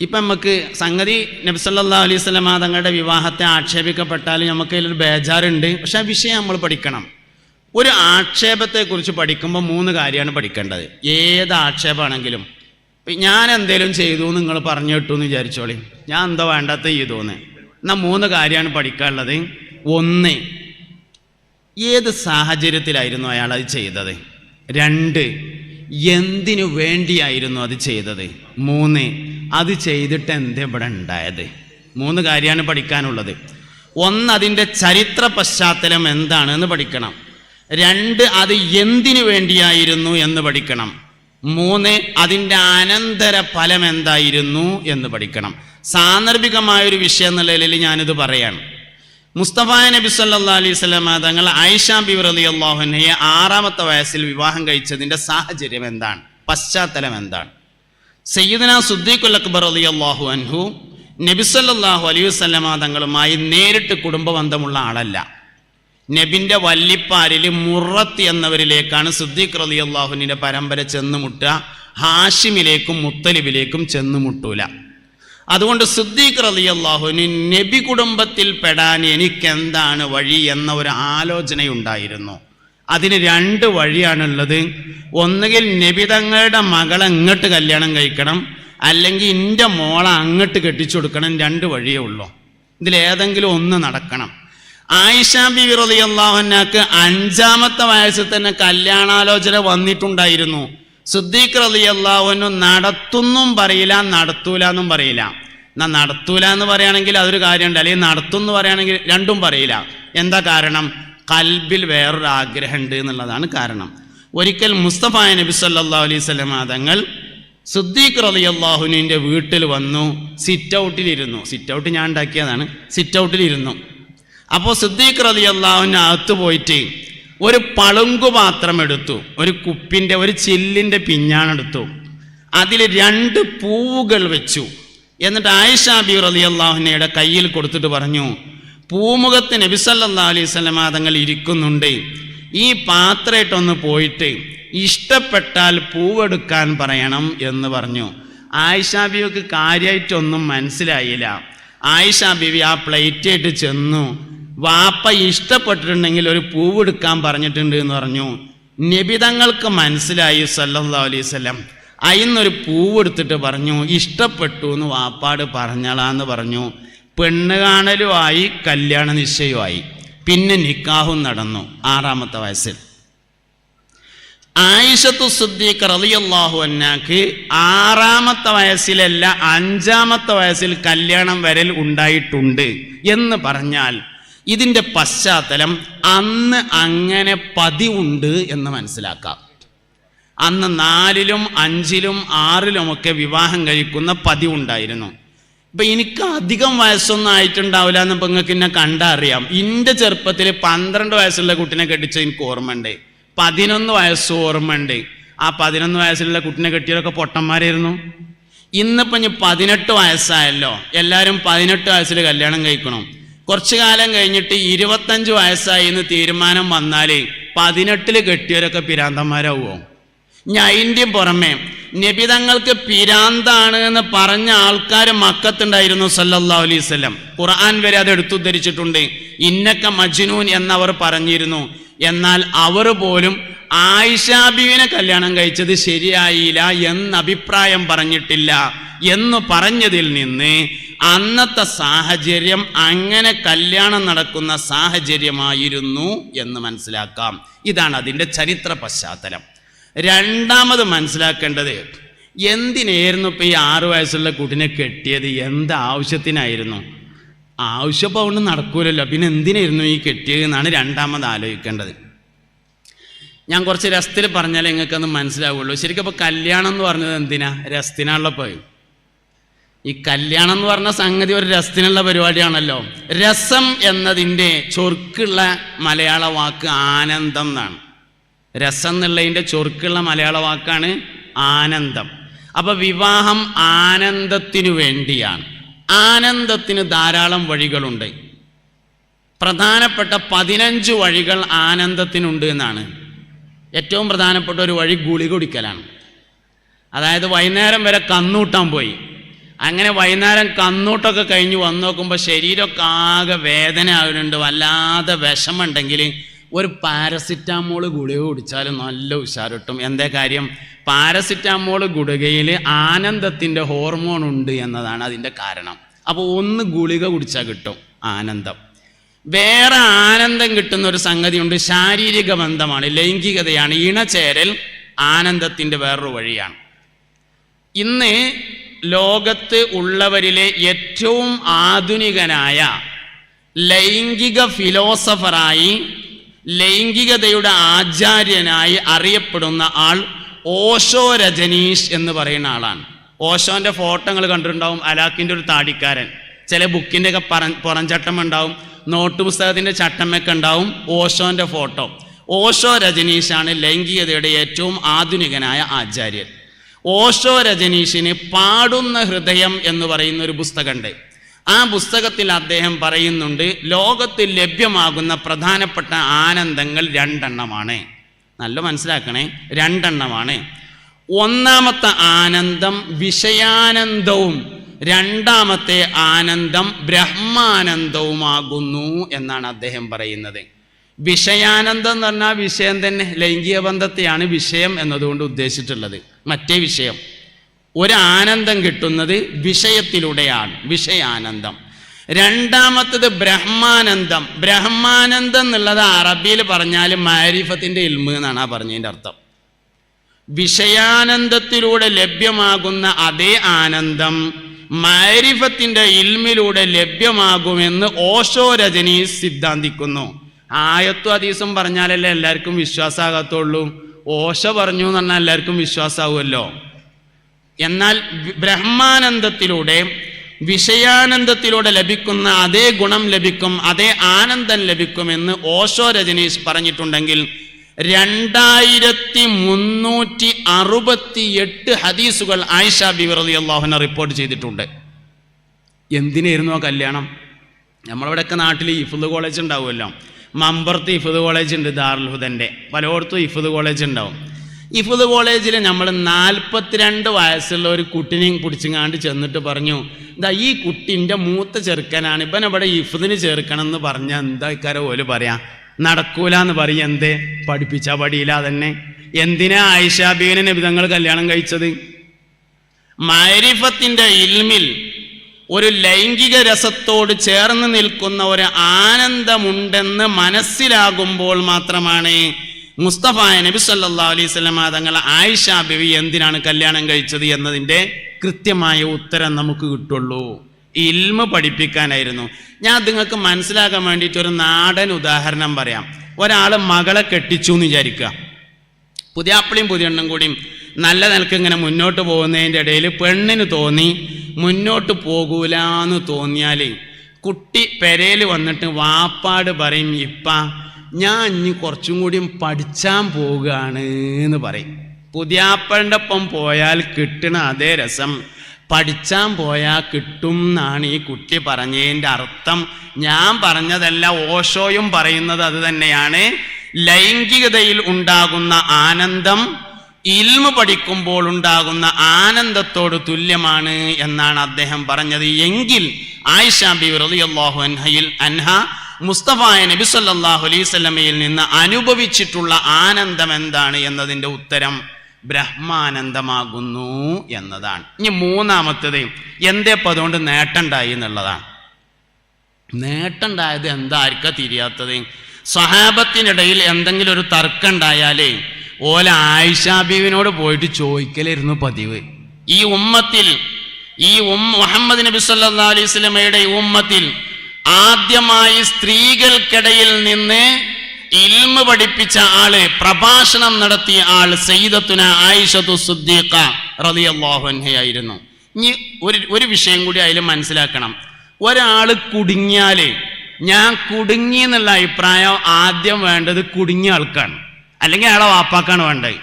ഇപ്പം നമുക്ക് സംഗതി നബ്സല്ലാ അലൈഹി സ്വലമ തങ്ങളുടെ വിവാഹത്തെ ആക്ഷേപിക്കപ്പെട്ടാലും നമുക്ക് അതിലൊരു ബേജാറുണ്ട്. പക്ഷെ ആ വിഷയം നമ്മൾ പഠിക്കണം. ഒരു ആക്ഷേപത്തെക്കുറിച്ച് പഠിക്കുമ്പോൾ മൂന്ന് കാര്യമാണ് പഠിക്കേണ്ടത്. ഏത് ആക്ഷേപമാണെങ്കിലും. ഞാൻ എന്തേലും ചെയ്തു എന്ന് നിങ്ങൾ പറഞ്ഞു കിട്ടു എന്ന് വിചാരിച്ചോളി. ഞാൻ എന്തോ വേണ്ടാത്ത ചെയ്തു എന്ന്. എന്നാൽ മൂന്ന് കാര്യമാണ് പഠിക്കാനുള്ളത്. ഒന്ന് ഏത് സാഹചര്യത്തിലായിരുന്നു അയാൾ അത് ചെയ്തത്? രണ്ട് എന്തിനു വേണ്ടിയായിരുന്നു അത് ചെയ്തത്? മൂന്ന് അത് ചെയ്തിട്ട് എന്താ ഇവിടെ ഉണ്ടായത്? മൂന്ന് കാര്യമാണ് പഠിക്കാനുള്ളത്. ഒന്ന് അതിന്റെ ചരിത്ര പശ്ചാത്തലം എന്താണെന്ന് പഠിക്കണം. രണ്ട് അത് എന്തിനു വേണ്ടിയായിരുന്നു എന്ന് പഠിക്കണം. മൂന്ന് അതിന്റെ അനന്തര ഫലം എന്തായിരുന്നു എന്ന് പഠിക്കണം. സാന്ദർഭികമായൊരു വിഷയം എന്ന നിലയിൽ ഞാനിത് പറയാണ്. മുസ്തഫ നബി സല്ലാ അലൈഹി സ്വലാമ തങ്ങൾ ആയിഷ ബിബർ അലി അള്ളാഹുനയെ ആറാമത്തെ വയസ്സിൽ വിവാഹം കഴിച്ചതിന്റെ സാഹചര്യം എന്താണ്? പശ്ചാത്തലം എന്താണ്? സയ്യിദന സുദ്ദീഖുൽ അക്ബർ അലി അള്ളാഹു അൻഹു നബി സല്ലല്ലാഹു അലൈഹി വസല്ലമ തങ്ങളുമായി നേരിട്ട് കുടുംബ ബന്ധമുള്ള ആളല്ല. നബിന്റെ വല്ലിപ്പാരിൽ മുറത്ത് എന്നവരിലേക്കാണ് സുദ്ദീഖ് റലി അള്ളാഹുവിന്റെ പരമ്പര ചെന്നുമുട്ടുക. ഹാഷിമിലേക്കും മുത്തലിബിലേക്കും ചെന്നുമുട്ടൂല. അതുകൊണ്ട് സുദ്ദീഖ് റലി അള്ളാഹുവിന് നബി കുടുംബത്തിൽ പെടാൻ എനിക്കെന്താണ് വഴി എന്ന ഒരു ആലോചനയുണ്ടായിരുന്നു. അതിന് രണ്ട് വഴിയാണുള്ളത്. ഒന്നുകിൽ നബി തങ്ങളുടെ മകളെ ഇങ്ങോട്ട് കല്യാണം കഴിക്കണം അല്ലെങ്കിൽ എന്റെ മോളെ അങ്ങോട്ട് കെട്ടിച്ചു കൊടുക്കണം രണ്ട് വഴിയേ ഉള്ളൂ. ഇതിലേതെങ്കിലും ഒന്ന് നടക്കണം. ആയിഷ ബിബി അള്ളാഹുനാക്ക് അഞ്ചാമത്തെ വയസ്സിൽ തന്നെ കല്യാണാലോചന വന്നിട്ടുണ്ടായിരുന്നു. സുദ്ദീഖ് റളിയല്ലാഹുവിനു നടത്തുന്നും പറയില്ല നടത്തൂല എന്നും പറയില്ല. എന്നാ നടത്തൂല എന്ന് പറയുകയാണെങ്കിൽ അതൊരു കാര്യമുണ്ട് അല്ലെങ്കിൽ നടത്തും എന്ന് പറയുകയാണെങ്കിൽ രണ്ടും പറയില്ല. എന്താ കാരണം? കൽബിൽ വേറൊരു ആഗ്രഹമുണ്ട് എന്നുള്ളതാണ് കാരണം. ഒരിക്കൽ മുസ്തഫ നബി സല്ലാ അലൈഹി സ്വലമ തങ്ങൾ സുദ്ദീഖ് റളിയല്ലാഹുവിന്റെ വീട്ടിൽ വന്നു സിറ്റ് ഔട്ടിലിരുന്നു സിറ്റ് ഔട്ട് ഞാൻ ഉണ്ടാക്കിയതാണ്. സിറ്റ് ഔട്ടിലിരുന്നു അപ്പോൾ സുദ്ദീഖ് റലി അള്ളാഹുവിന്റെ അകത്ത് പോയിട്ട് ഒരു പളുങ്കു പാത്രം എടുത്തു. ഒരു കുപ്പിന്റെ ഒരു ചില്ലിന്റെ പിഞ്ഞാണെടുത്തു അതിൽ രണ്ട് പൂവുകൾ വെച്ചു. എന്നിട്ട് ആയിഷാബി റലി അള്ളാഹുനയുടെ കയ്യിൽ കൊടുത്തിട്ട് പറഞ്ഞു പൂമുഖത്ത് നബിസല്ലാ അലൈഹി സ്വലമ തങ്ങൾ ഇരിക്കുന്നുണ്ട്. ഈ പാത്രമായിട്ടൊന്ന് പോയിട്ട് ഇഷ്ടപ്പെട്ടാൽ പൂവെടുക്കാൻ പറയണം എന്ന് പറഞ്ഞു. ആയിഷ ബിവിക്ക് കാര്യമായിട്ടൊന്നും മനസ്സിലായില്ല. ആയിഷ ബിവി ആ പ്ലേറ്റായിട്ട് ചെന്നു. വാപ്പ ഇഷ്ടപ്പെട്ടിട്ടുണ്ടെങ്കിൽ ഒരു പൂവെടുക്കാൻ പറഞ്ഞിട്ടുണ്ട് എന്ന് പറഞ്ഞു. നിബിതങ്ങൾക്ക് മനസ്സിലായി സല്ലാ അലൈഹി വസല്ലം. അയിന്നൊരു പൂവെടുത്തിട്ട് പറഞ്ഞു ഇഷ്ടപ്പെട്ടു എന്ന് വാപ്പാട് പറഞ്ഞളാന്ന് പറഞ്ഞു. പെണ്ണ് കാണലുമായി കല്യാണ നിശ്ചയമായി പിന്നെ നിക്കാഹും നടന്നു ആറാമത്തെ വയസ്സിൽ. ആയിഷത്തു സുദ്ദീഖ് റളിയല്ലാഹു അന്നാക്ക് ആറാമത്തെ വയസ്സിലല്ല അഞ്ചാമത്തെ വയസ്സിൽ കല്യാണം വരൽ ഉണ്ടായിട്ടുണ്ട് എന്ന് പറഞ്ഞാൽ ഇതിന്റെ പശ്ചാത്തലം അന്ന് അങ്ങനെ പതിവുണ്ട് എന്ന് മനസ്സിലാക്കാം. അന്ന് നാലിലും അഞ്ചിലും ആറിലുമൊക്കെ വിവാഹം കഴിക്കുന്ന പതിവുണ്ടായിരുന്നു. ഇപ്പൊ എനിക്ക് അധികം വയസ്സൊന്നും ആയിട്ടുണ്ടാവില്ല എന്ന് നിങ്ങൾക്ക് എന്നെ കണ്ടറിയാം. എന്റെ ചെറുപ്പത്തിൽ പന്ത്രണ്ട് വയസ്സുള്ള കുട്ടിനെ കെട്ടിച്ച എനിക്ക് ഓർമ്മയുണ്ട്. പതിനൊന്ന് വയസ്സ് ഓർമ്മയുണ്ട്. ആ പതിനൊന്ന് വയസ്സിലുള്ള കുട്ടിനെ കെട്ടിയതൊക്കെ പൊട്ടന്മാരായിരുന്നു. ഇന്നിപ്പം ഞാൻ പതിനെട്ട് വയസ്സായല്ലോ. എല്ലാവരും പതിനെട്ട് വയസ്സിൽ കല്യാണം കഴിക്കണം. കുറച്ചു കാലം കഴിഞ്ഞിട്ട് ഇരുപത്തഞ്ച് വയസ്സായി എന്ന് തീരുമാനം വന്നാൽ പതിനെട്ടിൽ കെട്ടിയവരൊക്കെ പിരാന്തന്മാരാവുമോ ഇനി പുറമേ. നബിതങ്ങൾക്ക് പിരാന്താണ് എന്ന് പറഞ്ഞ ആൾക്കാർ മക്കത്തുണ്ടായിരുന്നു സല്ലല്ലാ അലൈവല്ലം ഖുർആൻ വരെ അത് എടുത്തുദ്ധരിച്ചിട്ടുണ്ട്. ഇന്നക്ക മജ്നൂൻ എന്നവർ പറഞ്ഞിരുന്നു. എന്നാൽ അവർ പോലും ആയിഷാബിവിനെ കല്യാണം കഴിച്ചത് ശരിയായില്ല എന്ന് അഭിപ്രായം പറഞ്ഞിട്ടില്ല. എന്ന് പറഞ്ഞതിൽ നിന്ന് അന്നത്തെ സാഹചര്യം അങ്ങനെ കല്യാണം നടക്കുന്ന സാഹചര്യമായിരുന്നു എന്ന് മനസ്സിലാക്കാം. ഇതാണ് അതിന്റെ ചരിത്ര പശ്ചാത്തലം. രണ്ടാമത് മനസ്സിലാക്കേണ്ടത് എന്തിനായിരുന്നു ഇപ്പം ഈ ആറ് വയസ്സുള്ള കുട്ടിനെ കെട്ടിയത്? എന്ത് ആവശ്യത്തിനായിരുന്നു? ആവശ്യപ്പോൾ അതുകൊണ്ട് നടക്കൂലല്ലോ. പിന്നെ എന്തിനായിരുന്നു ഈ കെട്ടിയത് എന്നാണ് രണ്ടാമത് ആലോചിക്കേണ്ടത്. ഞാൻ കുറച്ച് രസത്തിൽ പറഞ്ഞാലേ നിങ്ങൾക്കൊന്ന് മനസ്സിലാവുള്ളൂ. ശരിക്കും അപ്പോൾ കല്യാണം എന്ന് പറഞ്ഞത് എന്തിനാ? രസത്തിനാണല്ലോ പോയി ഈ കല്യാണം എന്ന് പറഞ്ഞ സംഗതി ഒരു രസത്തിനുള്ള പരിപാടിയാണല്ലോ. രസം എന്നതിന്റെ ചൊർക്കുള്ള മലയാള വാക്ക് ആനന്ദം എന്നാണ്. രസം എന്നുള്ളതിന്റെ ചൊറുക്കുള്ള മലയാള വാക്കാണ് ആനന്ദം. അപ്പൊ വിവാഹം ആനന്ദത്തിനു വേണ്ടിയാണ്. ആനന്ദത്തിന് ധാരാളം വഴികളുണ്ട്. പ്രധാനപ്പെട്ട പതിനഞ്ച് വഴികൾ ആനന്ദത്തിനുണ്ട് എന്നാണ്. ഏറ്റവും പ്രധാനപ്പെട്ട ഒരു വഴി ഗുളി കുടിക്കലാണ്. അതായത് വൈകുന്നേരം വരെ കന്നൂട്ടാൻ പോയി. അങ്ങനെ വൈകുന്നേരം കന്നൂട്ടൊക്കെ കഴിഞ്ഞ് വന്നു നോക്കുമ്പോൾ ശരീരമൊക്കെ ആകെ വേദന ആകുന്നുണ്ട് വല്ലാതെ വിഷമുണ്ടെങ്കിൽ ഒരു പാരസിറ്റാമോൾ ഗുളിക കുടിച്ചാൽ നല്ല ഉഷാറിട്ടും എന്താ എന്തേ കാര്യം? പാരസിറ്റാമോൾ ഗുളികയിൽ ആനന്ദത്തിന്റെ ഹോർമോൺ ഉണ്ട് എന്നതാണ് അതിന്റെ കാരണം. അപ്പോൾ ഒന്ന് ഗുളിക കുടിച്ചാൽ കിട്ടും ആനന്ദം. വേറെ ആനന്ദം കിട്ടുന്ന ഒരു സംഗതിയുണ്ട് ശാരീരിക ബന്ധമാണ് ലൈംഗികതയാണ് ഇണചേരൽ ആനന്ദത്തിന്റെ വേറൊരു വഴിയാണ്. ഇന്ന് ലോകത്ത് ഉള്ളവരിലെ ഏറ്റവും ആധുനികനായ ലൈംഗിക ഫിലോസഫറായി ലൈംഗികതയുടെ ആചാര്യനായി അറിയപ്പെടുന്ന ആൾ ഓഷോ രജനീഷ് എന്ന് പറയുന്ന ആളാണ്. ഓഷോന്റെ ഫോട്ടോകൾ കണ്ടിട്ടുണ്ടാവും അലാഖിന്റെ ഒരു താടിക്കാരൻ. ചില ബുക്കിന്റെ ഒക്കെ പറ പുറംചട്ടം ഉണ്ടാവും നോട്ട് പുസ്തകത്തിന്റെ ചട്ടമൊക്കെ ഉണ്ടാവും ഓഷോന്റെ ഫോട്ടോ. ഓഷോ രജനീഷാണ് ലൈംഗികതയുടെ ഏറ്റവും ആധുനികനായ ആചാര്യൻ. ഓഷോ രജനീഷിന് പാടുന്ന ഹൃദയം എന്ന് പറയുന്ന ഒരു പുസ്തകമുണ്ട്. ആ പുസ്തകത്തിൽ അദ്ദേഹം പറയുന്നുണ്ട് ലോകത്തിൽ ലഭ്യമാകുന്ന പ്രധാനപ്പെട്ട ആനന്ദങ്ങൾ രണ്ടെണ്ണമാണ്. നല്ല മനസ്സിലാക്കണേ രണ്ടെണ്ണമാണ്. ഒന്നാമത്തെ ആനന്ദം വിഷയാനന്ദവും രണ്ടാമത്തെ ആനന്ദം ബ്രഹ്മാനന്ദവുമാകുന്നു എന്നാണ് അദ്ദേഹം പറയുന്നത്. വിഷയാനന്ദം എന്ന് പറഞ്ഞാൽ വിഷയം തന്നെ ലൈംഗിക ബന്ധത്തെയാണ് വിഷയം എന്നതുകൊണ്ട് ഉദ്ദേശിച്ചിട്ടുള്ളത്. മറ്റേ വിഷയം. ഒരു ആനന്ദം കിട്ടുന്നത് വിഷയത്തിലൂടെയാണ് വിഷയാനന്ദം. രണ്ടാമത്തത് ബ്രഹ്മാനന്ദം. ബ്രഹ്മാനന്ദം എന്നുള്ളത് അറബിയിൽ പറഞ്ഞാൽ മാരിഫത്തിന്റെ ഇൽമ് എന്നാണ് ആ പറഞ്ഞതിന്റെ അർത്ഥം. വിഷയാനന്ദത്തിലൂടെ ലഭ്യമാകുന്ന അതേ ആനന്ദം മാരിഫത്തിന്റെ ഇൽമിലൂടെ ലഭ്യമാകുമെന്ന് ഓഷോ രജനി സിദ്ധാന്തിക്കുന്നു. ആയത്വ അതീസും പറഞ്ഞാലല്ലേ എല്ലാവർക്കും വിശ്വാസമാകത്തുള്ളൂ ഓശ പറഞ്ഞു എന്ന് പറഞ്ഞാൽ എല്ലാവർക്കും വിശ്വാസമാവുമല്ലോ എന്നാൽ ബ്രഹ്മാനന്ദത്തിലൂടെ വിഷയാനന്ദത്തിലൂടെ ലഭിക്കുന്ന അതേ ഗുണം ലഭിക്കും അതേ ആനന്ദം ലഭിക്കുമെന്ന് ഓഷോ രജനീഷ് പറഞ്ഞിട്ടുണ്ടെങ്കിൽ രണ്ടായിരത്തി മുന്നൂറ്റി അറുപത്തി എട്ട് ഹദീസുകൾ ആയിഷ ബിവറലി അള്ളാഹുന റിപ്പോർട്ട് ചെയ്തിട്ടുണ്ട്. എന്തിനായിരുന്നു ആ കല്യാണം? നമ്മളിവിടെയൊക്കെ നാട്ടിൽ ഇഫുദ് കോളേജ് ഉണ്ടാവുമല്ലോ. മമ്പർത്ത് ഇഫുദ് കോളേജ് ഉണ്ട് ദാറുൽ ഹുദന്റെ. പലയിടത്തും ഇഫുദ് കോളേജ് ഉണ്ടാവും. ഇഫുദ് കോളേജിൽ നമ്മൾ നാൽപ്പത്തിരണ്ട് വയസ്സുള്ള ഒരു കുട്ടിനെയും പിടിച്ചിങ്ങാണ്ട് ചെന്നിട്ട് പറഞ്ഞു എന്താ ഈ കുട്ടിന്റെ മൂത്ത ചെറുക്കനാണ് ഇവൻ ഇവിടെ ഇഫുദിന് ചേർക്കണം എന്ന് പറഞ്ഞാൽ എന്താ ഇക്കാരം ഓൽ പറയാം? നടക്കൂല എന്ന് പറയും എന്തേ? പഠിപ്പിച്ചാൽ പടിയില്ല തന്നെ എന്തിനാ ആയിഷാബീനെ നബിതങ്ങൾ കല്യാണം കഴിച്ചത്? മാരിഫത്തിന്റെ ഇൽമിൽ ഒരു ലൈംഗിക രസത്തോട് ചേർന്ന് നിൽക്കുന്ന ഒരു ആനന്ദമുണ്ടെന്ന് മനസ്സിലാകുമ്പോൾ മാത്രമാണ് മുസ്തഫായ നബി സല്ലാ അലൈഹി തങ്ങൾ ആയിഷ ബിവി എന്തിനാണ് കല്യാണം കഴിച്ചത് എന്നതിന്റെ കൃത്യമായ ഉത്തരം നമുക്ക് കിട്ടുള്ളൂ. ഇൽമ പഠിപ്പിക്കാനായിരുന്നു. ഞാൻ നിങ്ങൾക്ക് മനസ്സിലാക്കാൻ വേണ്ടിയിട്ട് ഒരു നാടൻ ഉദാഹരണം പറയാം. ഒരാൾ മകളെ കെട്ടിച്ചു എന്ന് വിചാരിക്കുക. പുതിയ പുതിയെണ്ണും കൂടിയും നല്ല നിലയ്ക്ക് ഇങ്ങനെ മുന്നോട്ട് പോകുന്നതിന്റെ ഇടയിൽ പെണ്ണിന് തോന്നി മുന്നോട്ട് പോകൂലെന്ന് തോന്നിയാൽ കുട്ടി പെരയിൽ വന്നിട്ട് വാപ്പാട് പറയും ഇപ്പ ഞാൻ ഇനി കുറച്ചും കൂടിയും പഠിച്ചാൻ പോവുകയാണ് എന്ന് പറയും. പുതിയാപ്പളിന്റെ ഒപ്പം പോയാൽ കിട്ടണ അതേ രസം. പഠിച്ചാൻ പോയാൽ കിട്ടും എന്നാണ് ഈ കുട്ടി പറഞ്ഞതിന്റെ അർത്ഥം. ഞാൻ പറഞ്ഞതല്ല ഓഷോയും പറയുന്നത് അത് തന്നെയാണ്. ലൈംഗികതയിൽ ഉണ്ടാകുന്ന ആനന്ദം ഇൽമ പഠിക്കുമ്പോൾ ഉണ്ടാകുന്ന ആനന്ദത്തോട് തുല്യമാണ് എന്നാണ് അദ്ദേഹം പറഞ്ഞത്. എങ്കിൽ ആയിഷാബി റളിയല്ലാഹു അൻഹയിൽ അൻഹ മുസ്തഫായ നബി സല്ലല്ലാഹു അലൈഹി വസല്ലമയിൽ നിന്ന് അനുഭവിച്ചിട്ടുള്ള ആനന്ദം എന്താണ് എന്നതിന്റെ ഉത്തരം ബ്രഹ്മാനന്ദമാകുന്നു എന്നതാണ്. ഇനി മൂന്നാമത്തത് എന്തേ ഇപ്പം അതുകൊണ്ട് നേട്ടമുണ്ടായി എന്നുള്ളതാണ്. നേട്ടമുണ്ടായത് എന്താ ആർക്കാ തിരിയാത്തത്? സഹാബത്തിനിടയിൽ എന്തെങ്കിലും ഒരു തർക്കം ഉണ്ടായാലേ ഓല ആയിഷാബീവിനോട് പോയിട്ട് ചോദിക്കലായിരുന്നു പതിവ്. ഈ ഉമ്മത്തിൽ ഈ ഉം മുഹമ്മദ് നബി സല്ലാ അലൈഹി സ്വലമയുടെ ഈ ഉമ്മത്തിൽ ആദ്യമായി സ്ത്രീകൾക്കിടയിൽ നിന്ന് ഇൽമ പഠിപ്പിച്ച ആൾ പ്രഭാഷണം നടത്തിയ ആൾ സയ്യിദത്തുന ആയിഷത്തു സുദ്ദീഖ റളിയല്ലാഹു അൻഹയായിരുന്നു. ഇനി ഒരു ഒരു വിഷയം കൂടി അതിൽ മനസ്സിലാക്കണം. ഒരാൾ കുടുങ്ങിയാൽ ഞാൻ കുടുങ്ങി എന്നുള്ള അഭിപ്രായം ആദ്യം വേണ്ടത് കുടുങ്ങിയ ആൾക്കാണ്. അല്ലെങ്കിൽ അയാളെ വാപ്പാക്കാണ് വേണ്ടത്.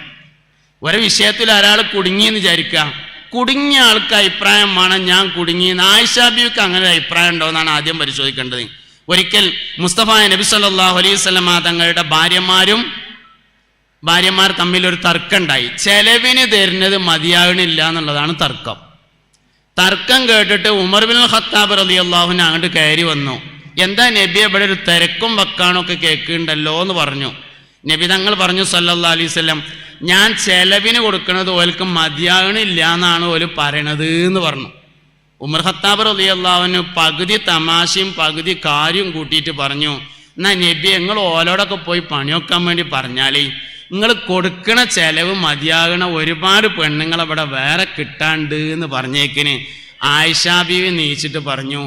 ഒരു വിഷയത്തിൽ ഒരാൾ കുടുങ്ങിയെന്ന് വിചാരിക്കുക. കുടുങ്ങിയ ആൾക്ക് അഭിപ്രായമാണ് ഞാൻ കുടുങ്ങി. ആയിഷാബിക്ക് അങ്ങനെ ഒരു അഭിപ്രായം ഉണ്ടോ എന്നാണ് ആദ്യം പരിശോധിക്കേണ്ടത്. ഒരിക്കൽ മുസ്തഫ നബി സല്ലാഹു അലൈഹി സ്വലമ തങ്ങളുടെ ഭാര്യമാരും ഭാര്യമാർ തമ്മിൽ ഒരു തർക്കമുണ്ടായി. ചെലവിന് തരുന്നത് മതിയാകണില്ല എന്നുള്ളതാണ് തർക്കം. തർക്കം കേട്ടിട്ട് ഉമർ ബിൻ ഖത്താബ് റലി അള്ളാഹുവിന് അങ്ങോട്ട് കയറി വന്നു. എന്താ നബി ഇവിടെ ഒരു തിരക്കും വക്കാണൊക്കെ കേൾക്കുന്നുണ്ടല്ലോ എന്ന് പറഞ്ഞു. നബി തങ്ങൾ പറഞ്ഞു സല്ലാ അലൈഹി വസല്ലം ഞാൻ ചെലവിന് കൊടുക്കുന്നത് ഓൽക്ക് മതിയാകണില്ല എന്നാണ് ഓൽ പറയണത് എന്ന് പറഞ്ഞു. ഉമർ ഖത്താബ് റലി അള്ളാഹുവിന് പകുതി തമാശയും പകുതി കാര്യം കൂട്ടിയിട്ട് പറഞ്ഞു എന്നാ നബി നിങ്ങൾ ഓലോടൊക്കെ പോയി പണിയൊക്കാൻ വേണ്ടി പറഞ്ഞാലേ നിങ്ങൾ കൊടുക്കണ ചെലവ് മതിയാകണ ഒരുപാട് പെണ്ണുങ്ങൾ അവിടെ വേറെ കിട്ടാണ്ട് എന്ന് പറഞ്ഞേക്കിന്. ആയിഷാ ബീവി നീച്ചിട്ട് പറഞ്ഞു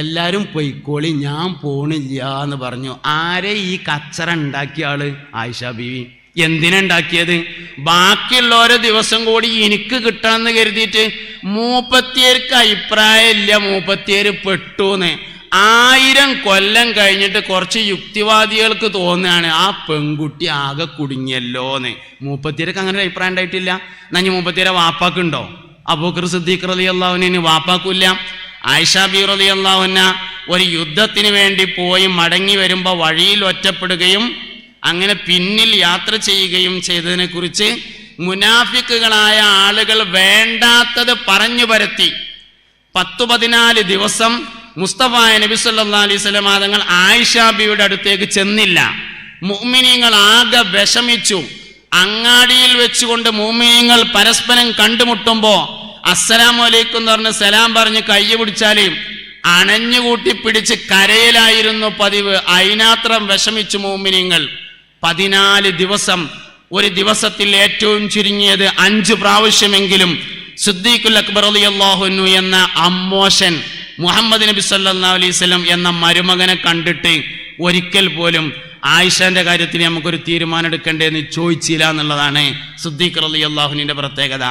എല്ലാരും പൊയ്ക്കോളി ഞാൻ പോണില്ല എന്ന് പറഞ്ഞു. ആരെ ഈ കച്ചറ ഉണ്ടാക്കിയ ആൾ ആയിഷാ ബീവി? എന്തിനുണ്ടാക്കിയത് ബാക്കിയുള്ളോരോ ദിവസം കൂടി എനിക്ക് കിട്ടണമെന്ന് കരുതിയിട്ട് മൂപ്പത്തിയേർക്ക് അഭിപ്രായമില്ല മൂപ്പത്തിയേര് പെട്ടൂന്ന്. ആയിരം കൊല്ലം കഴിഞ്ഞിട്ട് കുറച്ച് യുക്തിവാദികൾക്ക് തോന്നുകയാണ് ആ പെൺകുട്ടി ആകെ കുടുങ്ങിയല്ലോന്ന്. മൂപ്പത്തിയേർക്ക് അങ്ങനെ ഒരു അഭിപ്രായം ഉണ്ടായിട്ടില്ല. നഞ്ഞ് മൂപ്പത്തിയേരെ വാപ്പാക്കുണ്ടോ? അബൂക്കർ സിദ്ദീഖ് റലി അള്ളാഹുവിന് വാപ്പാക്കില്ല. ആയിഷ ബി റലി അള്ളാഹുന ഒരു യുദ്ധത്തിന് വേണ്ടി പോയി മടങ്ങി വരുമ്പോൾ വഴിയിൽ ഒറ്റപ്പെടുകയും അങ്ങനെ പിന്നിൽ യാത്ര ചെയ്യുകയും ചെയ്തതിനെ കുറിച്ച് മുനാഫിക്കുകളായ ആളുകൾ വേണ്ടാത്തത് പറഞ്ഞു പരത്തി. പത്തു പതിനാല് ദിവസം മുസ്തഫ നബി സല്ലാ അലൈഹി സ്വലം തങ്ങൾ ആയിഷാബിയുടെ അടുത്തേക്ക് ചെന്നില്ല. മുഅ്മിനീങ്ങൾ ആകെ വിഷമിച്ചു. അങ്ങാടിയിൽ വെച്ചുകൊണ്ട് മുഅ്മിനീങ്ങൾ പരസ്പരം കണ്ടുമുട്ടുമ്പോൾ അസ്സലാമു അലൈക്കും എന്ന് പറഞ്ഞ് സലാം പറഞ്ഞ് കൈ പിടിച്ചാലും അണഞ്ഞുകൂട്ടി പിടിച്ച് കരയിലായിരുന്നു പതിവ്. അതിനാത്രം വിഷമിച്ചു മുഅ്മിനീങ്ങൾ. പതിനാല് ദിവസം ഒരു ദിവസത്തിൽ ഏറ്റവും ചുരുങ്ങിയത് അഞ്ച് പ്രാവശ്യമെങ്കിലും സിദ്ദീഖുൽ അക്ബർ അലി അള്ളാഹുനു എന്ന അമ്മോശൻ മുഹമ്മദ് നബി സല്ലാ അലൈഹി എന്ന മരുമകനെ കണ്ടിട്ട് ഒരിക്കൽ പോലും ആയിഷന്റെ കാര്യത്തിൽ നമുക്കൊരു തീരുമാനം എടുക്കണ്ടേന്ന് ചോദിച്ചില്ല എന്നുള്ളതാണ് സിദ്ദീഖ് അലി അള്ളാഹുനിന്റെ പ്രത്യേകത.